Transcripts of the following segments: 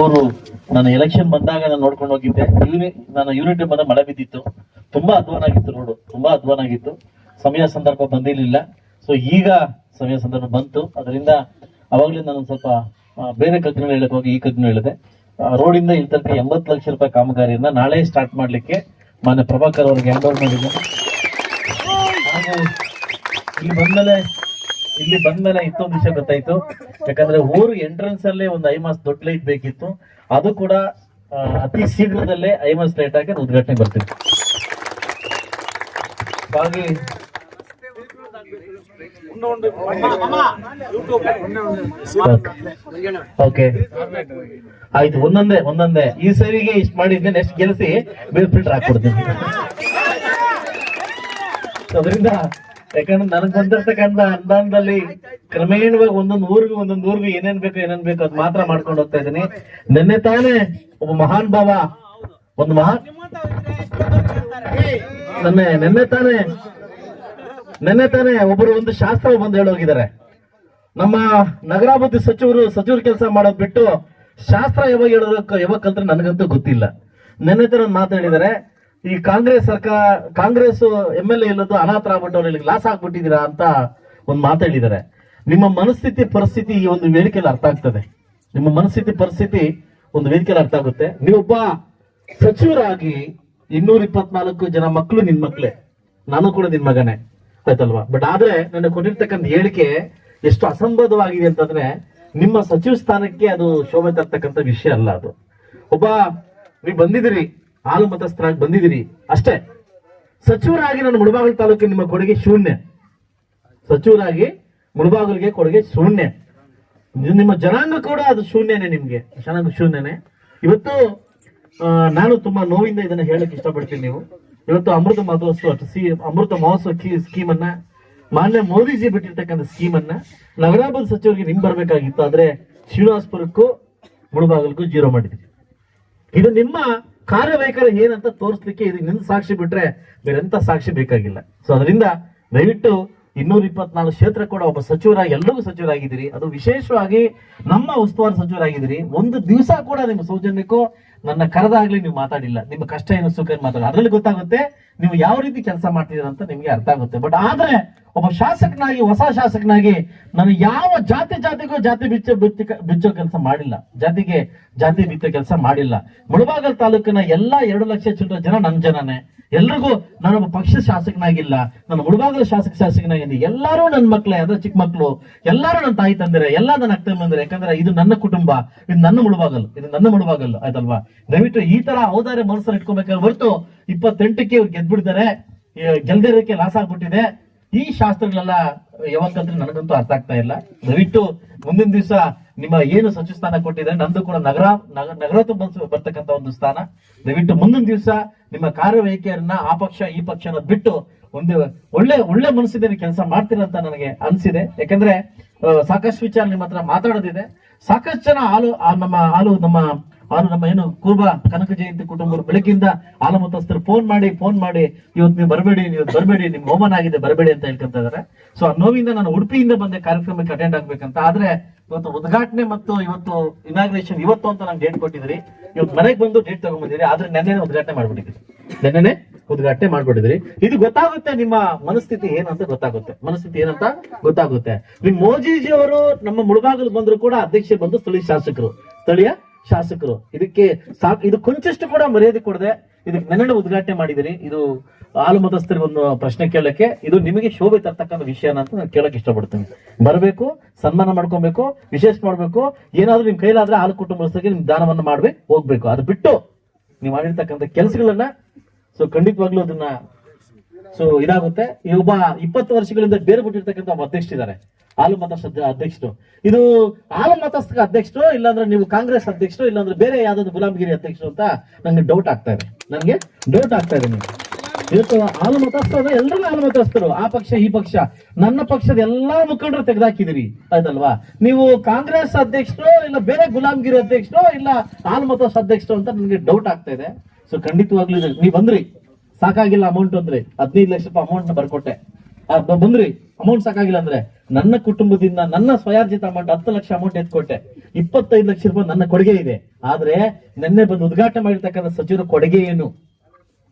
ಅವರು ನಾನು ಎಲೆಕ್ಷನ್ ಬಂದಾಗ ನಾನು ನೋಡ್ಕೊಂಡು ಹೋಗಿದ್ದೆ. ನನ್ನ ನಾನು ಯೂನಿಟ್ ಬಂದ ಮಳೆ ಬಿದ್ದಿತ್ತು. ತುಂಬಾ ಅಧ್ವಾನ ಆಗಿತ್ತು ರೋಡು ತುಂಬಾ ಅಧ್ವಾನ ಆಗಿತ್ತು. ಸಮಯ ಸಂದರ್ಭ ಬಂದಿರಲಿಲ್ಲ. ಸೊ ಈಗ ಸಮಯ ಸಂದರ್ಭ ಬಂತು. ಅದರಿಂದ ಅವಾಗಲೇ ನಾನು ಸ್ವಲ್ಪ ಬೇರೆ ಕಗ್ನ ಹೇಳಕ್ ಹೋಗಿ ಈ ಕಗ್ನ ಹೇಳಿದೆ. ರೋಡಿಂದ ಇಲ್ಲಿ ತನಕ ಎಂಬತ್ತು ಲಕ್ಷ ರೂಪಾಯಿ ಕಾಮಗಾರಿಯನ್ನ ನಾಳೆ ಸ್ಟಾರ್ಟ್ ಮಾಡ್ಲಿಕ್ಕೆ ಮಾನ್ಯ ಪ್ರಭಾಕರ್ ಅವರಿಗೆ ಹ್ಯಾಂಡ್ ಓವರ್ ಮಾಡಿದ್ದೆ ಇಲ್ಲಿ ಬಂದ್ಮೇಲೆ ಇಲ್ಲಿ ಬಂದ ಮೇಲೆ ಇತ್ತೊಂದು ವಿಷಯ ಗೊತ್ತಾಯ್ತು. ಯಾಕಂದ್ರೆ ಊರು ಎಂಟ್ರೆನ್ಸ್ ಅಲ್ಲಿ ಒಂದು ಐಮಾಸ್ ದೊಡ್ಡ ಲೈಟ್ ಬೇಕಿತ್ತು. ಅದು ಕೂಡ ಅತಿ ಶೀಘ್ರದಲ್ಲೇ ಐಮಾಸ್ ಲೈಟ್ ಹಾಕಿ ಉದ್ಘಾಟನೆ ಬರ್ತೀವಿ ಹಾಗೆ ಓಕೆ. ಆಯ್ತು, ಒಂದೊಂದೇ ಒಂದೊಂದೇ. ಈ ಸರಿಗೆ ಇಷ್ಟು ಮಾಡಿದ್ದೆ ನೆಕ್ಸ್ಟ್ ಗೆಲ್ಸಿ ಬಿಲ್ ಫಿಲ್ಟರ್ ಹಾಕ್ಕೊಡ್ತೀನಿ ಅದರಿಂದ ಯಾಕಂದ್ರೆ ನನಗ್ ಬಂದಿರ್ತಕ್ಕಂಥ ಅನುದಾನದಲ್ಲಿ ಕ್ರಮೇಣವಾಗಿ ಒಂದೊಂದು ಊರಿಗೆ ಒಂದೊಂದು ಊರಿಗೆ ಏನೇನ್ ಬೇಕು ಏನೇನ್ ಬೇಕು ಅದ್ ಮಾತ್ರ ಮಾಡ್ಕೊಂಡು ಹೋಗ್ತಾ ಇದ್ದೀನಿ. ನಿನ್ನೆ ತಾನೇ ಒಬ್ಬ ಮಹಾನ್ ಭಾವ ಒಂದು ಮಹಾನ್ ನೆನ್ನೆ, ನಿನ್ನೆ ತಾನೇ ನಿನ್ನೆ ತಾನೇ ಒಬ್ಬರು ಒಂದು ಶಾಸ್ತ್ರ ಬಂದು ಹೇಳೋಗಿದ್ದಾರೆ ನಮ್ಮ ನಗರಾಭಿವೃದ್ಧಿ ಸಚಿವರು ಸಚಿವರು ಕೆಲಸ ಮಾಡೋದ್ ಬಿಟ್ಟು ಶಾಸ್ತ್ರ ಯಾವಾಗ ಹೇಳೋದಕ್ಕೆ ಯಾವಾಗ ಕಲ್ತ್ರೆ ನನಗಂತೂ ಗೊತ್ತಿಲ್ಲ. ನಿನ್ನೆ ತರ ಒಂದು ಮಾತು ಹೇಳಿದ್ದಾರೆ. ಈ ಕಾಂಗ್ರೆಸ್ ಸರ್ಕಾರ, ಕಾಂಗ್ರೆಸ್ ಎಂ ಎಲ್ ಎ ಇಲ್ಲದ್ದು ಅನಾಥ ಆಗ್ಬಿಟ್ಟು ಇಲ್ಲಿಗೆ ಲಾಸ್ ಆಗ್ಬಿಟ್ಟಿದ್ದೀರಾ ಅಂತ ಒಂದು ಮಾತು ಹೇಳಿದ್ದಾರೆ. ನಿಮ್ಮ ಮನಸ್ಥಿತಿ, ಪರಿಸ್ಥಿತಿ ಈ ಒಂದು ವೇದಿಕೆಯಲ್ಲಿ ಅರ್ಥ ಆಗ್ತದೆ. ನಿಮ್ಮ ಮನಸ್ಥಿತಿ, ಪರಿಸ್ಥಿತಿ ಒಂದು ವೇದಿಕೆಯಲ್ಲಿ ಅರ್ಥ ಆಗುತ್ತೆ. ನೀವೊಬ್ಬ ಸಚಿವರಾಗಿ ಇನ್ನೂರ ಇಪ್ಪತ್ನಾಲ್ಕು ಜನ ಮಕ್ಕಳು ನಿನ್ ಮಕ್ಳೆ. ನಾನು ಕೂಡ ನಿನ್ ಮಗನೇ. ಆಯ್ತಲ್ವಾ? ಬಟ್ ಆದ್ರೆ ನನ್ನ ಕೊಟ್ಟಿರ್ತಕ್ಕಂಥ ಹೇಳಿಕೆ ಎಷ್ಟು ಅಸಂಬದ್ಧವಾಗಿದೆ ಅಂತಂದ್ರೆ ನಿಮ್ಮ ಸಚಿವ ಸ್ಥಾನಕ್ಕೆ ಅದು ಶೋಭೆ ತರ್ತಕ್ಕಂಥ ವಿಷಯ ಅಲ್ಲ ಅದು. ಒಬ್ಬ, ನೀವು ಬಂದಿದ್ದೀರಿ ಹಾಲು ಮತಸ್ಥರಾಗಿ ಬಂದಿದ್ದೀರಿ. ಅಷ್ಟೇ. ಸಚಿವರಾಗಿ ನಾನು ಮುಳಬಾಗಿಲು ತಾಲೂಕಿನ ನಿಮ್ಮ ಕೊಡುಗೆ ಶೂನ್ಯ. ಸಚಿವರಾಗಿ ಮುಳಬಾಗಿಲಿಗೆ ಕೊಡುಗೆ ಶೂನ್ಯ. ನಿಮ್ಮ ಜನಾಂಗ ಕೂಡ ಅದು ಶೂನ್ಯನೇ ನಿಮ್ಗೆ. ಜನಾಂಗ ಶೂನ್ಯನೇ. ಇವತ್ತು ನಾನು ತುಂಬಾ ನೋವಿಂದ ಇದನ್ನ ಹೇಳಕ್ ಇಷ್ಟಪಡ್ತೀನಿ ನೀವು. ಇವತ್ತು ಅಮೃತ ಮಹೋತ್ಸವ ಸಿ, ಅಮೃತ ಮಹೋತ್ಸವ ಸ್ಕೀಮ್ ಅನ್ನ ಮಾನ್ಯ ಮೋದಿಜಿ ಬಿಟ್ಟಿರ್ತಕ್ಕಂಥ ಸ್ಕೀಮ್ ಅನ್ನ ನಗರಾಭಿವೃದ್ಧಿ ಸಚಿವರಿಗೆ ನಿಮ್ ಬರ್ಬೇಕಾಗಿತ್ತು. ಆದ್ರೆ ಶ್ರೀನಿವಾಸ್ಪುರಕ್ಕೂ ಮುಳಬಾಗಲ್ಗೂ ಜೀರೋ ಮಾಡಿದ್ವಿ ಇದು ನಿಮ್ಮ ಕಾರ್ಯವೈಖರಿ ಏನಂತ ತೋರಿಸ್ಲಿಕ್ಕೆ ಇದು ನಿನ್ನ ಸಾಕ್ಷಿ ಬಿಟ್ರೆ ಬೇರೆಂತ ಸಾಕ್ಷಿ ಬೇಕಾಗಿಲ್ಲ. ಸೊ ಅದರಿಂದ ದಯವಿಟ್ಟು ಇನ್ನೂರ ಇಪ್ಪತ್ನಾಲ್ಕು ಕ್ಷೇತ್ರ ಕೂಡ ಒಬ್ಬ ಸಚಿವರ ಎಲ್ಲರಿಗೂ ಸಚಿವರಾಗಿದ್ದೀರಿ. ಅದು ವಿಶೇಷವಾಗಿ ನಮ್ಮ ಉಸ್ತುವಾರಿ ಸಚಿವರಾಗಿದ್ದೀರಿ. ಒಂದು ದಿವಸ ಕೂಡ ನಿಮ್ಮ ಸೌಜನ್ಯಕ್ಕೂ ನನ್ನ ಕರೆದಾಗ್ಲಿ ನೀವು ಮಾತಾಡಿಲ್ಲ. ನಿಮ್ಮ ಕಷ್ಟ ಏನು ಸುಖ ಏನು ಮಾತಾಡ ಅದ್ರಲ್ಲಿ ಗೊತ್ತಾಗುತ್ತೆ ನೀವು ಯಾವ ರೀತಿ ಕೆಲಸ ಅಂತ ನಿಮಗೆ ಅರ್ಥ ಆಗುತ್ತೆ. ಬಟ್ ಆದ್ರೆ ಒಬ್ಬ ಶಾಸಕನಾಗಿ, ಹೊಸ ಶಾಸಕನಾಗಿ ನಾನು ಯಾವ ಜಾತಿ ಜಾತಿಗೂ ಜಾತಿ ಬಿಚ್ಚ ಬಿಚ್ಚ ಕೆಲಸ ಮಾಡಿಲ್ಲ. ಜಾತಿಗೆ ಜಾತಿ ಬಿಚ್ಚೋ ಕೆಲಸ ಮಾಡಿಲ್ಲ. ಮುಳಬಾಗಲ್ ತಾಲೂಕಿನ ಎಲ್ಲಾ ಎರಡು ಲಕ್ಷ ಚಿಲ್ಲರ ಜನ ನನ್ನ ಜನನೇ. ಎಲ್ರಿಗೂ ನಾನೊಬ್ಬ ಪಕ್ಷ ಶಾಸಕನಾಗಿಲ್ಲ. ನಾನು ಮುಳಬಾಗಲ ಶಾಸಕ ಶಾಸಕನಾಗಿದ್ದೀನಿ. ಎಲ್ಲರೂ ನನ್ನ ಮಕ್ಕಳೇ ಅಂದ್ರೆ ಚಿಕ್ಕ ಮಕ್ಕಳು ಎಲ್ಲರೂ ನನ್ನ ತಾಯಿ ತಂದಿರ, ಎಲ್ಲ ನನ್ನ ಅಕ್ಕ ತಂದಿರ. ಯಾಕಂದ್ರೆ ಇದು ನನ್ನ ಕುಟುಂಬ, ಇದು ನನ್ನ ಮುಳಬಾಗಲ್, ಇದು ನನ್ನ ಮುಳಬಾಗಲ್, ಆಯ್ತಲ್ವಾ? ದಯವಿಟ್ಟು ಈ ತರ ಔದಾರ್ಯ ಮನಸ್ಸಲ್ಲಿ ಇಟ್ಕೊಬೇಕಾದ್ರೆ ಹೊರತು ಇಪ್ಪತ್ತೆಂಟಕ್ಕೆ ಇವ್ರು ಗೆದ್ಬಿಡ್ತಾರೆ. ಗೆಲ್ದಿರೋಕ್ಕೆ ಲಾಸ್ ಆಗ್ಬಿಟ್ಟಿದೆ. ಈ ಶಾಸ್ತ್ರಗಳೆಲ್ಲ ಯಾವಾಗಂದ್ರೆ ನನಗಂತೂ ಅರ್ಥ ಆಗ್ತಾ ಇಲ್ಲ. ದಯವಿಟ್ಟು ಮುಂದಿನ ದಿವಸ ನಿಮ್ಮ ಏನು ಸಚಿವ ಸ್ಥಾನ ಕೊಟ್ಟಿದ್ರೆ ನಂದು ಕೂಡ ನಗರ, ನಗ- ನಗರ ಬರ್ತಕ್ಕಂಥ ಒಂದು ಸ್ಥಾನ. ದಯವಿಟ್ಟು ಮುಂದಿನ ದಿವಸ ನಿಮ್ಮ ಕಾರ್ಯವೈಖರಿಯನ್ನ ಆ ಪಕ್ಷ, ಈ ಪಕ್ಷನ ಬಿಟ್ಟು ಒಂದು ಒಳ್ಳೆ ಒಳ್ಳೆ ಮನಸ್ಸಿದೆ ಕೆಲಸ ಮಾಡ್ತೀರ ಅಂತ ನನಗೆ ಅನ್ಸಿದೆ. ಯಾಕಂದ್ರೆ ಸಾಕಷ್ಟು ವಿಚಾರ ನಿಮ್ಮ ಹತ್ರ ಮಾತಾಡೋದಿದೆ. ಸಾಕಷ್ಟು ಜನ ಹಾಲು ನಮ್ಮ ಹಾಲು, ನಮ್ಮ ಹಾಲು ನಮ್ಮ ಏನು ಕೂರ್ಬ ಕನಕ ಜಯಂತಿ ಕುಟುಂಬರು ಬೆಳಗ್ಗಿಂದ ಆಲಮತಸ್ಥರು ಮತಸ್ಥರು ಫೋನ್ ಮಾಡಿ ಫೋನ್ ಮಾಡಿ, ಇವತ್ತು ನೀವು ಬರಬೇಡಿ ನೀವು ಬರಬೇಡಿ, ನಿಮ್ಗೆ ಹೋಮನ್ ಆಗಿದೆ, ಬರಬೇಡಿ ಅಂತ ಹೇಳ್ಕೊಂತ ಇದಾರೆ. ಸೊ ಆ ನೋವಿಂದ ನಾನು ಉಡುಪಿಯಿಂದ ಬಂದೆ, ಕಾರ್ಯಕ್ರಮಕ್ಕೆ ಅಟೆಂಡ್ ಆಗ್ಬೇಕಂತ. ಆದ್ರೆ ಇವತ್ತು ಉದ್ಘಾಟನೆ ಮತ್ತು ಇವತ್ತು ಇನಾಗ್ರೇಷನ್ ಇವತ್ತು ಅಂತ ನಾನು ಡೇಟ್ ಕೊಟ್ಟಿದ್ರಿ ಇವತ್ತು ಮನೆಗೆ ಬಂದು ಡೇಟ್ ತಗೊಂಡ್ಬಂದಿರಿ ಆದ್ರೆ ನೆನ್ನೆ ಉದ್ಘಾಟನೆ ಮಾಡ್ಬಿಟ್ಟಿದ್ರಿ ನೆನ್ನೆನೆ ಉದ್ಘಾಟನೆ ಮಾಡ್ಬಿಟ್ಟಿದ್ರಿ ಇದು ಗೊತ್ತಾಗುತ್ತೆ ನಿಮ್ಮ ಮನಸ್ಥಿತಿ ಏನಂತ ಗೊತ್ತಾಗುತ್ತೆ. ಮನಸ್ಥಿತಿ ಏನಂತ ಗೊತ್ತಾಗುತ್ತೆ. ನಿಮ್ ಮೋಜಿಜಿ ಅವರು ನಮ್ಮ ಮುಳುಬಾಗಲು ಬಂದ್ರು ಕೂಡ ಅಧ್ಯಕ್ಷ ಬಂದು ಸ್ಥಳೀಯ ಶಾಸಕರು. ಸ್ಥಳೀಯ ಶಾಸಕರು. ಇದಕ್ಕೆ ಸಾಕ್, ಇದು ಕೊಂಚಷ್ಟು ಕೂಡ ಮರ್ಯಾದೆ ಕೊಡದೆ ಇದಕ್ಕೆ ನೆನ್ನೆ ಉದ್ಘಾಟನೆ ಮಾಡಿದಿರಿ. ಇದು ಹಾಲು ಮತಸ್ಥರಿಗೆ ಒಂದು ಪ್ರಶ್ನೆ ಕೇಳಕ್ಕೆ, ಇದು ನಿಮಗೆ ಶೋಭೆ ತರ್ತಕ್ಕಂಥ ವಿಷಯ ಅಂತ ನಾನು ಕೇಳಕ್ ಇಷ್ಟಪಡ್ತೀನಿ. ಬರಬೇಕು, ಸನ್ಮಾನ ಮಾಡ್ಕೊಬೇಕು, ವಿಶೇಷ ಮಾಡ್ಬೇಕು, ಏನಾದ್ರೂ ನಿಮ್ ಕೈಲಾದ್ರೆ ಹಾಲು ಕುಟುಂಬಸ್ಥರಿಗೆ ನಿಮ್ ದಾನವನ್ನ ಮಾಡ್ಬೇಕು, ಹೋಗ್ಬೇಕು. ಅದು ಬಿಟ್ಟು ನೀವು ಮಾಡಿರ್ತಕ್ಕಂಥ ಕೆಲಸಗಳನ್ನ, ಸೊ ಖಂಡಿತವಾಗ್ಲೂ ಅದನ್ನ, ಸೊ ಇದಾಗುತ್ತೆ. ಈ ಒಬ್ಬ ಇಪ್ಪತ್ತು ವರ್ಷಗಳಿಂದ ಬೇರೆ ಬಿಟ್ಟಿರ್ತಕ್ಕಂಥ ಒಬ್ಬ ಅಧ್ಯಕ್ಷರಿದ್ದಾರೆ. ಹಾಲು ಮತಸ್ಥ ಅಧ್ಯಕ್ಷರು. ಇದು ಹಾಲು ಮತಸ್ಥ ಅಧ್ಯಕ್ಷರು, ಇಲ್ಲಾಂದ್ರೆ ನೀವು ಕಾಂಗ್ರೆಸ್ ಅಧ್ಯಕ್ಷರು, ಇಲ್ಲಾಂದ್ರೆ ಬೇರೆ ಯಾವ್ದಾದ್ರು ಗುಲಾಮಗಿರಿ ಅಧ್ಯಕ್ಷರು ಅಂತ ನಂಗೆ ಡೌಟ್ ಆಗ್ತಾ ಇದೆ. ನನಗೆ ಡೌಟ್ ಆಗ್ತಾ ಇದೆ ನೀವು ಇವತ್ತು ಹಾಲು ಮತಸ್ಥರು ಎಲ್ಲರೂ ಹಾಲು ಮತಸ್ಥರು, ಆ ಪಕ್ಷ, ಈ ಪಕ್ಷ. ನನ್ನ ಪಕ್ಷದ ಎಲ್ಲಾ ಮುಖಂಡರು ತೆಗೆದಾಕಿದಿರಿ ಆಯ್ತಲ್ವಾ? ನೀವು ಕಾಂಗ್ರೆಸ್ ಅಧ್ಯಕ್ಷರು, ಇಲ್ಲ ಬೇರೆ ಗುಲಾಮಗಿರಿ ಅಧ್ಯಕ್ಷರು, ಇಲ್ಲ ಹಾಲು ಮತಸ್ಥ ಅಧ್ಯಕ್ಷರು ಅಂತ ನನಗೆ ಡೌಟ್ ಆಗ್ತಾ ಇದೆ. ಸೊ ಖಂಡಿತವಾಗ್ಲೂ ನೀವು ಬಂದ್ರಿ. ಸಾಕಾಗಿಲ್ಲ ಅಮೌಂಟ್ ಅಂದ್ರೆ ಹದಿನೈದು ಲಕ್ಷ ರೂಪಾಯಿ ಅಮೌಂಟ್ ಬರ್ಕೊಟ್ಟೆ. ಬಂದ್ರಿ. ಅಮೌಂಟ್ ಸಾಕಾಗಿಲ್ಲ ಅಂದ್ರೆ ನನ್ನ ಕುಟುಂಬದಿಂದ ನನ್ನ ಸ್ವಯಾರ್ಜಿತ ಅಮೌಂಟ್ ಹತ್ತು ಲಕ್ಷ ಅಮೌಂಟ್ ಎತ್ಕೊಟ್ಟೆ ಇಪ್ಪತ್ತೈದು ಲಕ್ಷ ರೂಪಾಯಿ ನನ್ನ ಕೊಡುಗೆ ಇದೆ. ಆದ್ರೆ ನಿನ್ನೆ ಬಂದು ಉದ್ಘಾಟನೆ ಮಾಡಿರ್ತಕ್ಕಂಥ ಸಚಿವರ ಕೊಡುಗೆ ಏನು?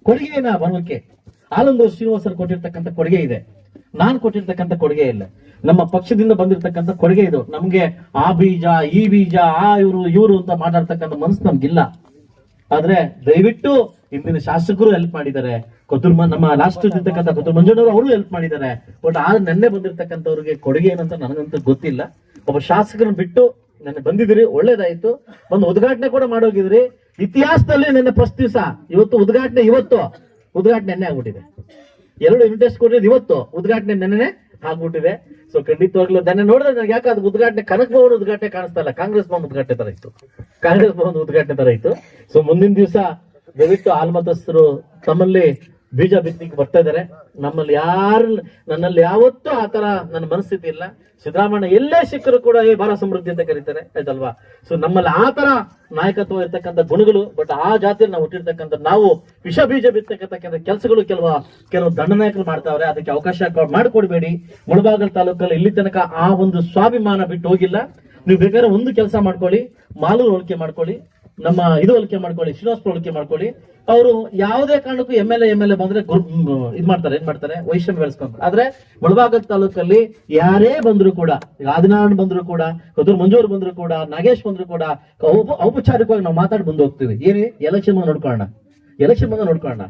ಕೊಡುಗೆ ಏನ ಬರೋಕೆ ಆಲಂದೂರು ಶ್ರೀನಿವಾಸರು ಕೊಟ್ಟಿರ್ತಕ್ಕಂಥ ಕೊಡುಗೆ ಇದೆ. ನಾನ್ ಕೊಟ್ಟಿರ್ತಕ್ಕಂಥ ಕೊಡುಗೆ ಇಲ್ಲ. ನಮ್ಮ ಪಕ್ಷದಿಂದ ಬಂದಿರತಕ್ಕಂಥ ಕೊಡುಗೆ ಇದು. ನಮ್ಗೆ ಆ ಬೀಜ, ಈ ಬೀಜ, ಆ ಇವರು ಇವರು ಅಂತ ಮಾತಾಡ್ತಕ್ಕಂಥ ಮನಸ್ಸು ನಮ್ಗಿಲ್ಲ. ಆದ್ರೆ ದಯವಿಟ್ಟು ಇಂದಿನ ಶಾಸಕರು ಹೆಲ್ಪ್ ಮಾಡಿದ್ದಾರೆ. ಕೊತ್ತೂರು ಮ- ನಮ್ಮ ಲಾಸ್ಟ್ ಇರ್ತಕ್ಕಂಥ ಕೊತುರ್ ಮಂಜುನವರು ಅವರು ಹೆಲ್ಪ್ ಮಾಡಿದ್ದಾರೆ. ಬಟ್ ಆ ನೆನ್ನೆ ಬಂದಿರತಕ್ಕಂಥವ್ರಿಗೆ ಕೊಡುಗೆ ಏನಂತ ನನಗಂತೂ ಗೊತ್ತಿಲ್ಲ. ಒಬ್ಬ ಶಾಸಕರನ್ನ ಬಿಟ್ಟು ನೆನ್ನೆ ಬಂದಿದ್ದೀರಿ, ಒಳ್ಳೇದಾಯ್ತು. ಒಂದು ಉದ್ಘಾಟನೆ ಕೂಡ ಮಾಡೋಗಿದ್ರಿ ಇತಿಹಾಸದಲ್ಲಿ ನೆನ್ನೆ ಫಸ್ಟ್ ದಿವಸ, ಇವತ್ತು ಉದ್ಘಾಟನೆ ಇವತ್ತು. ಉದ್ಘಾಟನೆ ನೆನ್ನೆ ಆಗ್ಬಿಟ್ಟಿದೆ. ಎರಡು ಇಂಟ್ರೆಸ್ಟ್ ಕೊಟ್ಟಿದ್ದು ಇವತ್ತು. ಉದ್ಘಾಟನೆ ನೆನ್ನೆ ಆಗ್ಬಿಟ್ಟಿದೆ. ಸೊ ಖಂಡಿತವಾಗ್ಲೂ ನೆನ್ನೆ ನೋಡಿದ್ರೆ ನನಗೆ ಯಾಕೆ ಅದು ಉದ್ಘಾಟನೆ, ಕನಕ ಭವನ ಉದ್ಘಾಟನೆ ಕಾಣಿಸ್ತಾ ಇಲ್ಲ. ಕಾಂಗ್ರೆಸ್ ಭವನ ಉದ್ಘಾಟನೆ ತರ ಇತ್ತು. ಕಾಂಗ್ರೆಸ್ ಭವನ ಉದ್ಘಾಟನೆ ತರ ಇತ್ತು. ಸೊ ಮುಂದಿನ ದಿವಸ ದಯವಿಟ್ಟು ಆಲ್ಮತಸ್ಥರು ತಮ್ಮಲ್ಲಿ ಬೀಜ ಬಿತ್ತಲಿಕ್ಕೆ ಬರ್ತಾ ಇದಾರೆ. ನಮ್ಮಲ್ಲಿ ಯಾರು ನನ್ನಲ್ಲಿ ಯಾವತ್ತೂ ಆ ತರ ನನ್ನ ಮನಸ್ಥಿತಿ ಇಲ್ಲ. ಸಿದ್ದರಾಮಯ್ಯ ಎಲ್ಲೇ ಸಿಕ್ಕರು ಕೂಡ ಏ ಬಹಳ ಸಮೃದ್ಧಿ ಅಂತ ಕರೀತಾರೆ. ಆಯ್ತಲ್ವಾ? ಸೊ ನಮ್ಮಲ್ಲಿ ಆ ತರ ನಾಯಕತ್ವ ಇರ್ತಕ್ಕಂಥ ಗುಣಗಳು ಬಟ್ ಆ ಜಾತಿಯಲ್ಲಿ ನಾವು ಹುಟ್ಟಿರ್ತಕ್ಕಂಥ ನಾವು ವಿಷ ಬೀಜ ಬಿತ್ತಕ್ಕಂಥ ಕೆಲಸಗಳು ಕೆಲವು ಕೆಲವು ದಂಡನಾಯಕರು ಮಾಡ್ತಾವ್ರೆ. ಅದಕ್ಕೆ ಅವಕಾಶ ಮಾಡಿಕೊಡ್ಬೇಡಿ. ಮುಳಬಾಗಲ್ ತಾಲೂಕಲ್ಲಿ ಇಲ್ಲಿ ತನಕ ಆ ಒಂದು ಸ್ವಾಭಿಮಾನ ಬಿಟ್ಟು ಹೋಗಿಲ್ಲ. ನೀವು ಬೇಕಾದ್ರೆ ಒಂದು ಕೆಲಸ ಮಾಡ್ಕೊಳ್ಳಿ. ಮಾಲೂರು ಹೋಲಿಕೆ ಮಾಡ್ಕೊಳ್ಳಿ. ನಮ್ಮ ಇದು ಹೋಲಿಕೆ ಮಾಡ್ಕೊಳ್ಳಿ, ಶ್ರೀನಿವಾಸಪುರ ಹೋಲಿಕೆ ಮಾಡ್ಕೊಳ್ಳಿ. ಅವರು ಯಾವುದೇ ಕಾರಣಕ್ಕೂ M L A M L A ಬಂದ್ರೆ ಇದು ಮಾಡ್ತಾರೆ, ಏನ್ ಮಾಡ್ತಾರೆ? ವೈಷಮ್ಯ ಬೆಳೆಸ್ಕೊಂತಾರೆ ಆದ್ರೆ ಮುಳಬಾಗಲ್ ತಾಲೂಕಲ್ಲಿ ಯಾರೇ ಬಂದ್ರು ಕೂಡ ಈಗ ಆದಿನಾರಾಯಣ ಬಂದ್ರು ಕೂಡ ಕದೂರ್ ಮಂಜೂರು ಬಂದ್ರು ಕೂಡ, ನಾಗೇಶ್ ಬಂದ್ರು ಕೂಡ, ಔಪ- ಔಪಚಾರಿಕವಾಗಿ ನಾವು ಮಾತಾಡಿ ಬಂದು ಹೋಗ್ತೀವಿ. ಏನೇ ಎಲೆಕ್ಷನ್ ಬಂದು ನೋಡ್ಕೊಳ್ಳೋಣ. ಎಲೆಕ್ಷನ್ ಬಂದ ನೋಡ್ಕೊಳ್ಳೋಣ.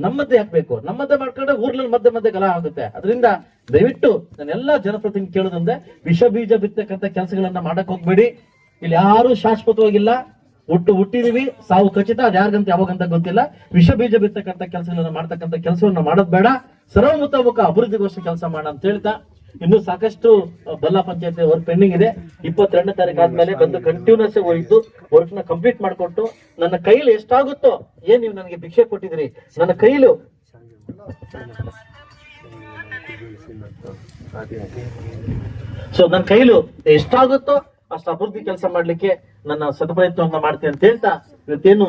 ನಮ್ಮದ್ದೇ ಹಾಕ್ಬೇಕು ನಮ್ಮದ್ದೇ ಮಾಡ್ಕೊಂಡ್ರೆ ಊರ್ಲಲ್ಲಿ ಮಧ್ಯೆ ಮಧ್ಯೆ ಗಲಾ ಆಗುತ್ತೆ. ಅದರಿಂದ ದಯವಿಟ್ಟು ನಾನೆಲ್ಲ ಜನಪ್ರತಿನಿಧಿ ಕೇಳೋದಂದ್ರೆ ವಿಷ ಬೀಜ ಬಿತ್ತಕ್ಕಂಥ ಕೆಲಸಗಳನ್ನ ಮಾಡಕ್ ಹೋಗ್ಬೇಡಿ. ಇಲ್ಲಿ ಯಾರು ಶಾಶ್ವತವಾಗಿಲ್ಲ. ಹುಟ್ಟು ಹುಟ್ಟಿದೀವಿ. ಸಾವು ಖಚಿತ ಅದು ಯಾರಿಗಂತ ಯಾವಾಗಂತ ಗೊತ್ತಿಲ್ಲ. ವಿಷ ಬೀಜ ಬಿತ್ತಕ್ಕಂಥ ಕೆಲಸಗಳನ್ನ ಮಾಡ್ತಕ್ಕಂಥ ಕೆಲಸವನ್ನ ಮಾಡೋದ್ ಬೇಡ. ಸರ್ವಮುಖ ಅಭಿವೃದ್ಧಿಗೋಸ್ಕರ ಕೆಲಸ ಮಾಡ ಅಂತ ಹೇಳ್ತಾ, ಇನ್ನು ಸಾಕಷ್ಟು ಬಲ್ಲ ಪಂಚಾಯತಿ ವರ್ಕ್ ಪೆಂಡಿಂಗ್ ಇದೆ. ಇಪ್ಪತ್ತೆರಡನೇ ತಾರೀಕು ಆದ್ಮೇಲೆ ಬಂದು ಕಂಟಿನ್ಯೂಸ್ ಹೋಯ್ತು. ವರ್ಕ್ನ ಕಂಪ್ಲೀಟ್ ಮಾಡ್ಕೊಟ್ಟು, ನನ್ನ ಕೈಲಿ ಎಷ್ಟಾಗುತ್ತೋ, ಏನ್ ನೀವು ನನಗೆ ಭಿಕ್ಷೆ ಕೊಟ್ಟಿದ್ರಿ ನನ್ನ ಕೈಲು. ಸೊ ನನ್ನ ಕೈಲು ಎಷ್ಟಾಗುತ್ತೋ ಅಷ್ಟು ಅಭಿವೃದ್ಧಿ ಕೆಲಸ ಮಾಡ್ಲಿಕ್ಕೆ ನನ್ನ ಸತಪ್ರಯತ್ನವನ್ನ ಮಾಡ್ತೇನೆ ಅಂತ ಹೇಳ್ತಾ ಇವತ್ತೇನು?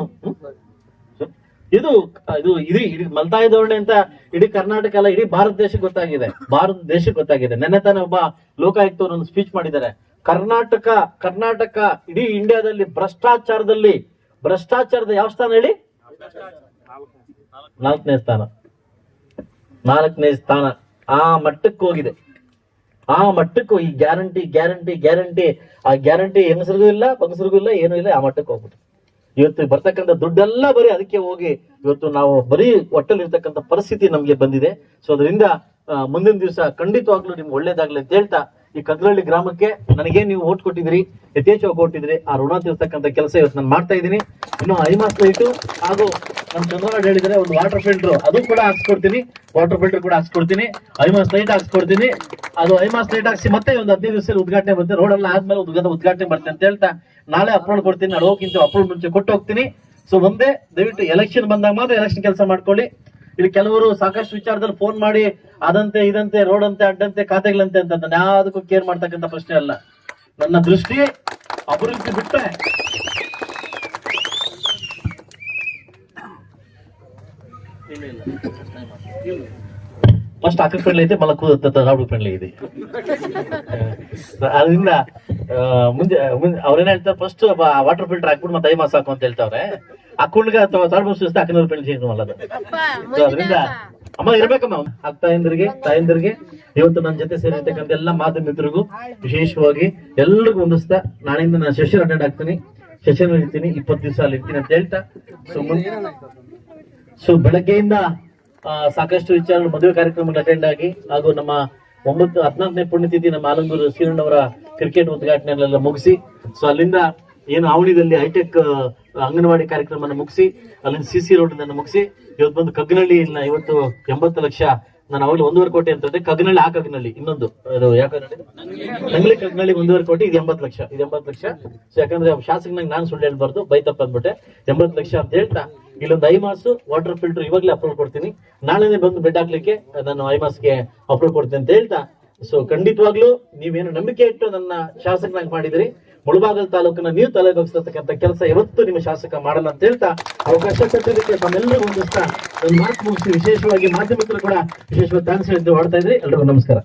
ಇದು ಇದು ಇಡೀ ಇಡೀ ಮಲ್ತಾಯ ಧೋರಣೆ ಅಂತ ಇಡೀ ಕರ್ನಾಟಕ ಅಲ್ಲ, ಇಡೀ ಭಾರತ ದೇಶಕ್ಕೆ ಗೊತ್ತಾಗಿದೆ. ಭಾರತ ದೇಶಕ್ಕೆ ಗೊತ್ತಾಗಿದೆ. ನೆನ್ನೆ ತಾನೇ ಒಬ್ಬ ಲೋಕಾಯುಕ್ತವರು ಒಂದು ಸ್ಪೀಚ್ ಮಾಡಿದ್ದಾರೆ. ಕರ್ನಾಟಕ ಕರ್ನಾಟಕ ಇಡೀ ಇಂಡಿಯಾದಲ್ಲಿ ಭ್ರಷ್ಟಾಚಾರದಲ್ಲಿ, ಭ್ರಷ್ಟಾಚಾರದ ಯಾವ ಸ್ಥಾನ ಹೇಳಿ? ನಾಲ್ಕನೇ ಸ್ಥಾನ. ನಾಲ್ಕನೇ ಸ್ಥಾನ. ಆ ಮಟ್ಟಕ್ಕೆ ಹೋಗಿದೆ. ಆ ಮಟ್ಟಕ್ಕೂ ಈ ಗ್ಯಾರಂಟಿ ಗ್ಯಾರಂಟಿ ಗ್ಯಾರಂಟಿ, ಆ ಗ್ಯಾರಂಟಿ ಹೆಂಗಸರಿಗೂ ಇಲ್ಲ ಬಗಸರಿಗೂ ಇಲ್ಲ, ಏನೂ ಇಲ್ಲ, ಆ ಮಟ್ಟಕ್ಕೆ ಹೋಗ್ಬಿಟ್ಟು. ಇವತ್ತು ಬರ್ತಕ್ಕಂಥ ದುಡ್ಡೆಲ್ಲ ಬರೀ ಅದಕ್ಕೆ ಹೋಗಿ ಇವತ್ತು ನಾವು ಬರೀ ಒಟ್ಟಲ್ಲಿ ಇರ್ತಕ್ಕಂಥ ಪರಿಸ್ಥಿತಿ ನಮ್ಗೆ ಬಂದಿದೆ. ಸೊ ಅದರಿಂದ ಮುಂದಿನ ದಿವಸ ಖಂಡಿತವಾಗ್ಲೂ ನಿಮ್ಗೆ ಒಳ್ಳೇದಾಗ್ಲಿ ಅಂತ ಹೇಳ್ತಾ ಈ ಕದ್ರಳ್ಳಿ ಗ್ರಾಮಕ್ಕೆ ನನಗೆ ನೀವು ಓಟ್ ಕೊಟ್ಟಿದ್ರಿ ಯಥೇಚ್ಛವಾಗಿ ಕೊಟ್ಟಿದ್ರಿ ಆ ಋಣ ತೀರ್ತಕ್ಕಂಥ ಕೆಲಸ ಇವತ್ತು ನಾನು ಮಾಡ್ತಾ ಇದ್ದೀನಿ. ಇನ್ನು ಐಮಾಸ್ ಲೈಟು ಹಾಗೂ ನಮ್ಮ ಚಂದ್ರನಾಡ್ ಹೇಳಿದ್ರೆ ಒಂದು ವಾಟರ್ ಫಿಲ್ಟರ್ ಅದು ಕೂಡ ಹಾಕ್ಸ್ಕೊಡ್ತೀನಿ. ವಾಟರ್ ಫಿಲ್ಟರ್ ಕೂಡ ಹಾಕ್ಸ್ಕೊಡ್ತೀನಿ. High mast light ಹಾಕ್ಸ್ಕೊಡ್ತೀನಿ. ಅದು ಐಮಾಸ್ ಲೈಟ್ ಹಾಕ್ಸಿ ಮತ್ತೆ ಒಂದು ಹದಿನೈದು ದಿವಸ ಉದ್ಘಾಟನೆ ಬರುತ್ತೆ. ರೋಡ್ ಎಲ್ಲ ಆದ್ಮೇಲೆ ಉದ್ಘಾಟನೆ ಉದ್ಘಾಟನೆ ಬರ್ತೇನೆ ಅಂತ ಹೇಳ್ತಾ ನಾಳೆ ಅಪ್ರೂವ್ ಕೊಡ್ತೀನಿ. ನಾಳೆ ಹೋಗಿಂತ ಅಪ್ಲೋಡ್ ಮುಂಚೆ ಕೊಟ್ಟು ಹೋಗ್ತೀನಿ. ಸೊ ಒಂದೇ ದಯವಿಟ್ಟು ಎಲೆಕ್ಷನ್ ಬಂದಾಗ ಮಾತ್ರ ಎಲೆಕ್ಷನ್ ಕೆಲಸ ಮಾಡ್ಕೊಳ್ಳಿ. ಇಲ್ಲಿ ಕೆಲವರು ಸಾಕಷ್ಟು ವಿಚಾರದಲ್ಲಿ ಫೋನ್ ಮಾಡಿ ಅದಂತೆ, ಇದಂತೆ ರೋಡ್ ಅಂತೆ ಅಡ್ಡಂತೆ, ಖಾತೆಗಳಂತೆ ಅಂತ ಯಾವ್ದಕ್ಕೂ ಕೇರ್ ಮಾಡ್ತಕ್ಕಂಥ ಪ್ರಶ್ನೆ ಅಲ್ಲ. ನನ್ನ ದೃಷ್ಟಿ ಅಭಿವೃದ್ಧಿ ಬಿಟ್ಟೆ ಫಸ್ಟ್ ಅಕ್ಕ ಫ್ರೆಂಡ್ಲಿ ಐತೆ ಮಲಕು ರಾಹುಲ್ ಫ್ರೆಂಡ್ಲಿ ಇದೆ. ಅದರಿಂದ ಮುಂದೆ ಮುಂದೆ, ಅವ್ರೇನ್ ಹೇಳ್ತಾರೆ ಫಸ್ಟ್ ವಾಟರ್ ಫಿಲ್ಟರ್ ಹಾಕ್ಬಿಟ್ಟು ಮತ್ತೆ ಐ ಮಾಸ ಹಾಕು ಅಂತ ಹೇಳ್ತಾವ್ರೆ. ಅಕ್ಕುಂಡ್ಗೆ ಅಥವಾ ಸುಸ್ತ ಅಕ್ಕನವ್ರ ಚೇಂಜ್ ಮಾಡಲ್ಲ ಅದರಿಂದ ಅಮ್ಮ ಇರ್ಬೇಕಮ್ಮ. ಅಕ್ಕ ತಾಯಂದ್ರಿಗೆ ತಾಯಂದ್ರಿಗೆ ಇವತ್ತು ನನ್ನ ಜೊತೆ ಸೇರಿರ್ತಕ್ಕಂಥ ಎಲ್ಲ ಮಾತು ಮಿತ್ರರಿಗೂ ವಿಶೇಷವಾಗಿ ಎಲ್ರಿಗೂ ಹೊಂದಿಸ್ತಾ ನಾಳೆಯಿಂದ ನಾನು ಸೆಷನ್ ಅಟೆಂಡ್ ಆಗ್ತೀನಿ. ಸೆಷನ್ ಇರ್ತೀನಿ ಇಪ್ಪತ್ತು ದಿವಸ ಅಲ್ಲಿ ಇರ್ತೀನಿ ಅಂತ ಹೇಳ್ತಾ. ಸೊ ಸೊ ಬೆಳಗ್ಗೆಯಿಂದ ಸಾಕಷ್ಟು ವಿಚಾರಗಳು ಮದುವೆ ಕಾರ್ಯಕ್ರಮಗಳು ಅಟೆಂಡ್ ಆಗಿ ಹಾಗೂ ನಮ್ಮ ಒಂಬತ್ತು ಹದಿನಾಲ್ಕನೇ ಪುಣ್ಯತಿಥಿ ನಮ್ಮ ಆಲಂದೂರು ಶ್ರೀರಣ್ಣವರ ಕ್ರಿಕೆಟ್ ಉದ್ಘಾಟನೆಗಳೆಲ್ಲ ಮುಗಿಸಿ ಸೊ ಅಲ್ಲಿಂದ ಏನು ಆವಣಿದಲ್ಲಿ ಹೈಟೆಕ್ ಅಂಗನವಾಡಿ ಕಾರ್ಯಕ್ರಮವನ್ನು ಮುಗಿಸಿ ಅಲ್ಲಿನ ಸಿ ಸಿ ರೋಡ್ ಮುಗಿಸಿ, ಇವತ್ತು ಬಂದು ಕಗ್ನಳ್ಳಿ ಇಲ್ಲ, ಇವತ್ತು ಎಂಬತ್ತು ಲಕ್ಷ, ನಾನು ಅವಾಗಲೇ ಒಂದೂವರೆ ಕೋಟಿ ಅಂತ ಕಗ್ನಳ್ಳಿ, ಆ ಕಗ್ನಳ್ಳಿ, ಇನ್ನೊಂದು, ಅದು ಯಾಕಂದ್ರೆ ನಂಗ್ಲಿ ಕಗ್ನಳ್ಳಿ ಒಂದೂವರೆ ಕೋಟಿ, ಇದು ಎಂಬತ್ತು ಲಕ್ಷ, ಇದು ಎಂಬತ್ತು ಲಕ್ಷ. ಸೊ ಯಾಕಂದ್ರೆ ಶಾಸಕನಾಗ ನಾನು ಸುಳ್ಳು ಹೇಳ್ಬಾರ್ದು, ಬೈತಪ್ಪ ಅಂದ್ಬಿಟ್ಟೆ. ಎಂಬತ್ತು ಲಕ್ಷ ಅಂತ ಹೇಳ್ತಾ, ಇಲ್ಲೊಂದು ಐಮಾಸು ವಾಟರ್ ಫಿಲ್ಟರ್ ಇವಾಗಲೇ ಅಪ್ರೂವ್ ಕೊಡ್ತೀನಿ. ನಾಳೆನೆ ಬಂದು ಬೆಡ್ ಹಾಕ್ಲಿಕ್ಕೆ ನಾನು ಐಮಾಸ್ಗೆ ಅಪ್ರೂವ್ ಕೊಡ್ತೀನಿ ಅಂತ ಹೇಳ್ತಾ. ಸೊ ಖಂಡಿತವಾಗ್ಲೂ ನೀವೇನು ನಂಬಿಕೆ ಇಟ್ಟು ನನ್ನ ಶಾಸಕನಾಗಿ ಮಾಡಿದ್ರಿ. ಮುಳಬಾಗಲ್ ತಾಲೂಕನ್ನ ನೀವು ತಲೆಬಗ್ಸತಕ್ಕಂಥ ಕೆಲಸ ಇವತ್ತು ನಿಮ್ಮ ಶಾಸಕ ಮಾಡಲ್ಲ ಅಂತ ಹೇಳ್ತಾ ಅವಕಾಶ ಕೊಟ್ಟಿದ್ದಕ್ಕೆ ತಮ್ಮೆಲ್ಲರಿಗೂ ಒಂದು ಮಾತು ಮುಗಿಸಿ ವಿಶೇಷವಾಗಿ ಮಾಧ್ಯಮಿಕರು ಕೂಡ ವಿಶೇಷವಾಗಿ ಥ್ಯಾಂಕ್ಸ್ ಹೇಳ್ತಾ ಮಾಡ್ತಾ ಇದ್ರಿ. ಎಲ್ರಿಗೂ ನಮಸ್ಕಾರ.